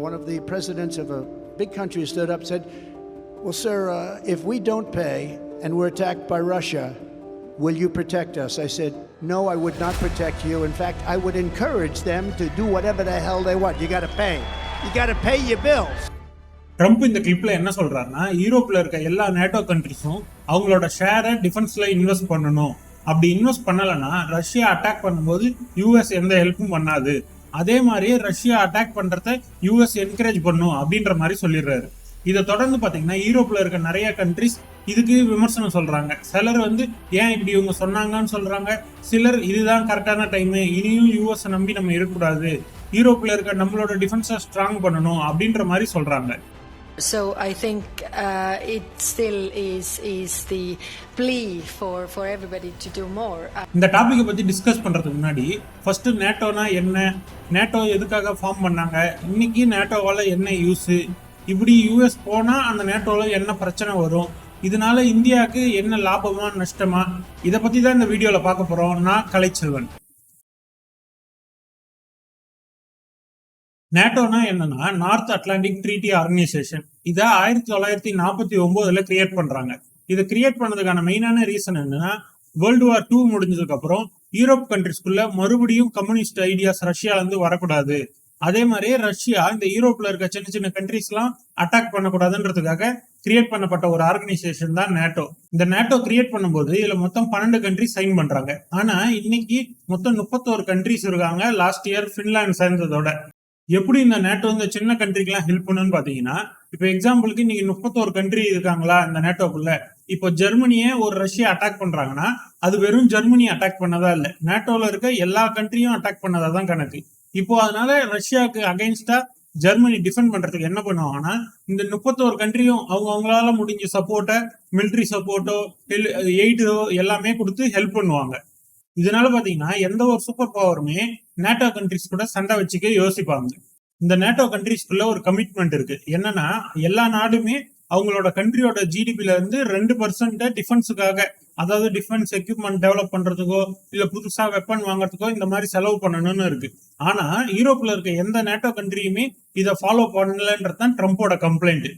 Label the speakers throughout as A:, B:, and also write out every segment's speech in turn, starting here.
A: one of the presidents of a big country stood up and said, Well, sir, uh, if we don't pay and we're attacked by Russia, will you protect us? I said, No, I would not protect you. In fact, I would encourage them to do whatever the hell they want. You got to pay. You got to pay your bills.
B: Trump இந்த கிளிப்பில் என்ன சொல்கிறாருன்னா யூரோப்பில் இருக்க எல்லா NATO கண்ட்ரிஸும் அவங்களோட ஷேரை டிஃபென்ஸில் invest பண்ணணும் அப்படி இன்வெஸ்ட் பண்ணலைன்னா ரஷ்யா அட்டாக் பண்ணும்போது யூஎஸ் எந்த ஹெல்ப்பும் பண்ணாது அதே மாதிரி ரஷ்யா அட்டாக் பண்றத யூஎஸ் என்கரேஜ் பண்ணும் அப்படின்ற மாதிரி சொல்லிடுறாரு. இதை தொடர்ந்து பாத்தீங்கன்னா யூரோப்ல இருக்க நிறைய கண்ட்ரிஸ் இதுக்கு விமர்சனம் சொல்றாங்க. சிலர் வந்து ஏன் இப்படி இவங்க சொன்னாங்கன்னு சொல்றாங்க? சிலர் இதுதான் கரெக்டான டைம் இனியும் யூஎஸ் நம்பி நம்ம இருக்கக்கூடாது. யூரோப்ல இருக்க நம்மளோட டிஃபென்ஸை ஸ்ட்ராங் பண்ணணும் அப்படின்ற மாதிரி சொல்றாங்க.
C: So I think uh, it still is is the plea for for everybody to do more. Uh,
B: இந்த டாபிக்கை பத்தி டிஸ்கஸ் பண்றதுக்கு முன்னாடி ஃபர்ஸ்ட் நேட்டோனா என்ன? நேட்டோ எதுக்காக ஃபார்ம் பண்ணாங்க? இன்னைக்கு நேட்டோவால என்ன யூஸ் இப்படி யூஎஸ் போனா அந்த நேட்டோல என்ன பிரச்சனை வரும்? இதனால இந்தியாவுக்கு என்ன லாபமா நஷ்டமா? இதை பத்தி தான் இந்த வீடியோல பார்க்க போறோம். நான் கலைச்செல்வன். நேட்டோனா என்னன்னா நார்த் அட்லாண்டிக் ட்ரீட்டி ஆர்கனைசேஷன் இதை ஆயிரத்தி தொள்ளாயிரத்தி நாற்பத்தி ஒன்பதுல கிரியேட் பண்றாங்க. இதை கிரியேட் பண்ணதுக்கான மெயினான ரீசன் என்னன்னா வேர்ல்டு வார் டூ முடிஞ்சதுக்கு அப்புறம் யூரோப் கண்ட்ரிஸ்குள்ள மறுபடியும் கம்யூனிஸ்ட் ஐடியாஸ் ரஷ்யால இருந்து வரக்கூடாது. அதே மாதிரி ரஷ்யா இந்த யூரோப்ல இருக்க சின்ன சின்ன கண்ட்ரிஸ் எல்லாம் அட்டாக் பண்ணக்கூடாதுன்றதுக்காக கிரியேட் பண்ணப்பட்ட ஒரு ஆர்கனைசேஷன் தான் நேட்டோ இந்த நேட்டோ கிரியேட் பண்ணும்போது இதுல மொத்தம் பன்னெண்டு கண்ட்ரி சைன் பண்றாங்க. ஆனா இன்னைக்கு மொத்தம் முப்பத்தோரு கண்ட்ரிஸ் இருக்காங்க லாஸ்ட் இயர் பின்லாந்து சேர்ந்ததோட. எப்படி இந்த நேட்டோ இந்த சின்ன கண்ட்ரிக்கெல்லாம் ஹெல்ப் பண்ணுன்னு பாத்தீங்கன்னா இப்போ எக்ஸாம்பிளுக்கு இன்னைக்கு முப்பத்தோரு கண்ட்ரி இருக்காங்களா இந்த நேட்டோக்குள்ள இப்போ ஜெர்மனியே ஒரு ரஷ்யா அட்டாக் பண்றாங்கன்னா அது வெறும் ஜெர்மனி அட்டாக் பண்ணதா இல்லை. நேட்டோல இருக்க எல்லா கண்ட்ரியும் அட்டாக் பண்ணதா தான் கணக்கு. இப்போ அதனால ரஷ்யாவுக்கு அகைன்ஸ்டா ஜெர்மனி டிஃபெண்ட் பண்றதுக்கு என்ன பண்ணுவாங்கன்னா இந்த முப்பத்தோரு கண்ட்ரியும் அவங்க அவங்களால முடிஞ்ச சப்போர்ட்டை மிலிட்ரி சப்போர்ட்டோ எய்டோ எல்லாமே கொடுத்து ஹெல்ப் பண்ணுவாங்க. இதனால பாத்தீங்கன்னா எந்த ஒரு சூப்பர் பவருமே நேட்டோ கண்ட்ரிஸ் கூட சண்டை வச்சுக்க யோசிப்பாங்க. இந்த நேட்டோ கண்ட்ரிஸ்க்குள்ள ஒரு கமிட்மெண்ட் இருக்கு. என்னன்னா எல்லா நாடுமே அவங்களோட கண்ட்ரியோட ஜிடிபில இருந்து ரெண்டு பர்சன்ட் டிஃபென்ஸுக்காக அதாவது டிஃபென்ஸ் எக்யூப்மெண்ட் டெவலப் பண்றதுக்கோ இல்ல புதுசா வெப்பன் வாங்குறதுக்கோ இந்த மாதிரி செலவு பண்ணணும்னு இருக்கு. ஆனா யூரோப்ல இருக்க எந்த நேட்டோ கண்ட்ரியுமே இதை ஃபாலோ பண்ணலன்றது தான் ட்ரம்ப்போட கம்ப்ளைண்ட்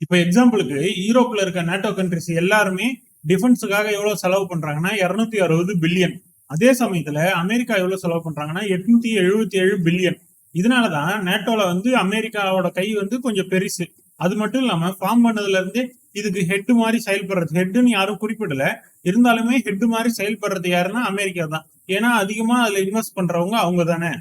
B: இப்போ எக்ஸாம்பிளுக்கு யூரோப்ல இருக்க நேட்டோ கண்ட்ரிஸ் எல்லாருமே டிஃபென்ஸுக்காக எவ்வளவு செலவு பண்றாங்கன்னா இருநூத்தி அறுபது பில்லியன் அதே சமயத்துல அமெரிக்கா எவ்வளவு செலவு பண்றாங்கன்னா எட்நூத்தி எழுபத்தி ஏழு பில்லியன் இதனால தான் நேட்டோல வந்து அமெரிக்காவோட கை வந்து கொஞ்சம் பெருசு. அது மட்டும் இல்லாம ஃபார்ம் பண்ணதுல இருந்தே இதுக்கு ஹெட் மாதிரி செயல்படுறது. ஹெட்னு யாரும் குறிப்பிடல. இருந்தாலுமே ஹெட் மாதிரி செயல்படுறது யாருன்னா அமெரிக்கா தான். ஏன்னா அதிகமா அதுல இன்வெஸ்ட் பண்றவங்க அவங்க தானே.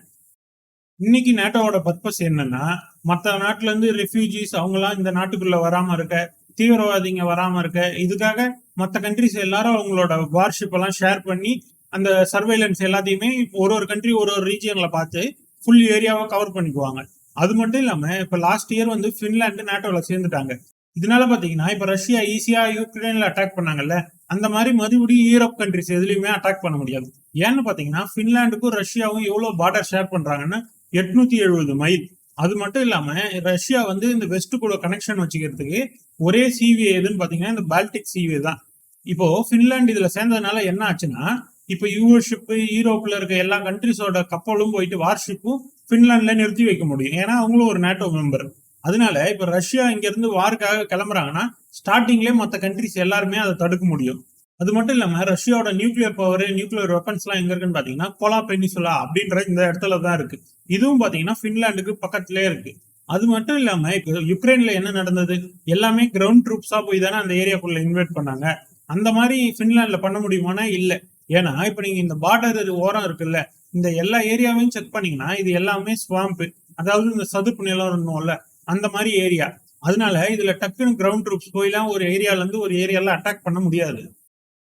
B: இன்னைக்கு நேட்டோவோட பர்பஸ் என்னன்னா மற்ற நாட்டுல இருந்து ரெஃப்யூஜிஸ் அவங்கலாம் இந்த நாட்டுக்குள்ள வராம இருக்க தீவிரவாதிங்க வராம இருக்க இதுக்காக மற்ற கண்ட்ரிஸ் எல்லாரும் அவங்களோட வார்ஷிப் எல்லாம் ஷேர் பண்ணி அந்த சர்வைலன்ஸ் எல்லாத்தையுமே ஒரு ஒரு கண்ட்ரி ஒரு ஒரு ரீஜியன்ல பார்த்து ஃபுல் ஏரியாவை கவர் பண்ணிக்குவாங்க. அது மட்டும் இல்லாம இப்ப லாஸ்ட் இயர் வந்து பின்லாந்து நேட்டோல சேர்ந்துட்டாங்க. இதனால பாத்தீங்கன்னா இப்ப ரஷ்யா ஈஸியா யூக்ரைன்ல அட்டாக் பண்ணாங்கல்ல அந்த மாதிரி மறுபடியும் யூரோப் கண்ட்ரிஸ் எதுலையுமே அட்டாக் பண்ண முடியாது. ஏன்னு பாத்தீங்கன்னா பின்லாண்டுக்கும் ரஷ்யாவும் எவ்வளவு பார்டர் ஷேர் பண்றாங்கன்னா எட்நூத்தி எழுபது மைல் அது மட்டும் இல்லாம ரஷ்யா வந்து இந்த வெஸ்ட் கூட கனெக்ஷன் வச்சுக்கிறதுக்கு ஒரே சீவே எதுன்னு பாத்தீங்கன்னா இந்த பால்டிக் சிவிஏ தான். இப்போ பின்லாண்டு இதுல சேர்ந்ததுனால என்ன ஆச்சுன்னா இப்போ யூஎஸ்ஷிப்பு யூரோப்ல இருக்க எல்லா கண்ட்ரிஸோட கப்பலும் போயிட்டு வார்ஷிப்பும் பின்லாந்துல நிறுத்தி வைக்க முடியும். ஏன்னா அவங்களும் ஒரு நேட்டோ மெம்பர் அதனால இப்ப ரஷ்யா இங்க இருந்து வாருக்காக கிளம்புறாங்கன்னா ஸ்டார்டிங்லேயே மற்ற கண்ட்ரிஸ் எல்லாருமே அதை தடுக்க முடியும். அது மட்டும் இல்லாம ரஷ்யாவோட நியூக்ளியர் பவர் நியூக்ளியர் வெப்பன்ஸ் எல்லாம் எங்க இருக்குன்னு பாத்தீங்கன்னா கொலா பெனிசுலா அப்படின்ற இந்த இடத்துல தான் இருக்கு. இதுவும் பாத்தீங்கன்னா ஃபின்லாண்டுக்கு பக்கத்துலேயே இருக்கு. அது மட்டும் இல்லாம இப்போ யுக்ரைன்ல என்ன நடந்தது? எல்லாமே கிரவுண்ட் ட்ரூப்ஸா போய் தானே அந்த ஏரியாக்குள்ள இன்வைட் பண்ணாங்க. அந்த மாதிரி பின்லாந்துல பண்ண முடியுமானா இல்லை. ஏன்னா இப்ப நீங்க இந்த பார்டர் ஓரம் இருக்குல்ல இந்த எல்லா ஏரியாவையும் செக் பண்ணீங்கன்னா இது எல்லாமே ஸ்வாம்ப் அதாவது இந்த சதுப்பு நிலம் அந்த மாதிரி ஏரியா அதனால இதுல டக்குன்னு கிரவுண்ட் ட்ரூப்ஸ் போயெல்லாம் ஒரு ஏரியால இருந்து ஒரு ஏரியால அட்டாக் பண்ண முடியாது.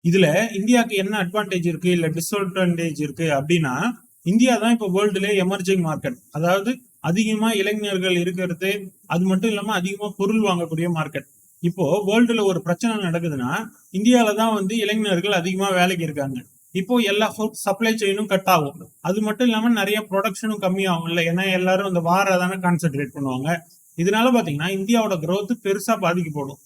B: இதுல இந்தியாவுக்கு என்ன அட்வான்டேஜ் இருக்கு இல்ல டிஸ்அட்வான்டேஜ் இருக்கு அப்படின்னா இந்தியா தான் இப்போ வேர்ல்டுல எமர்ஜிங் மார்க்கெட் அதாவது அதிகமா இளைஞர்கள் இருக்கிறது அது மட்டும் இல்லாம அதிகமா பொருள் வாங்கக்கூடிய மார்க்கெட் இப்போ வேர்ல்டுல ஒரு பிரச்சனை நடக்குதுன்னா இந்தியாவில தான் வந்து இளைஞர்கள் அதிகமா வேலைக்கு இருக்காங்க. இப்போ எல்லா சப்ளை செயினும் கட் ஆகும். அது மட்டும் இல்லாமல் நிறைய ப்ரொடக்ஷனும் கம்மியாகும் இல்லை ஏன்னா எல்லாரும் அந்த வார தானே கான்சென்ட்ரேட் பண்ணுவாங்க. இதனால பார்த்தீங்கன்னா இந்தியாவோட க்ரோத்து பெருசாக பாதிக்கப்படும்.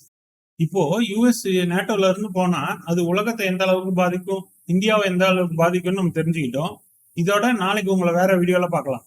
B: இப்போ யூஎஸ் நேட்டோல இருந்து போனா அது உலகத்தை எந்த அளவுக்கு பாதிக்கும் இந்தியாவை எந்த அளவுக்கு பாதிக்கும்னு நம்ம தெரிஞ்சுக்கிட்டோம். இதோட நாளைக்கு உங்களை வேற வீடியோல பார்க்கலாம்.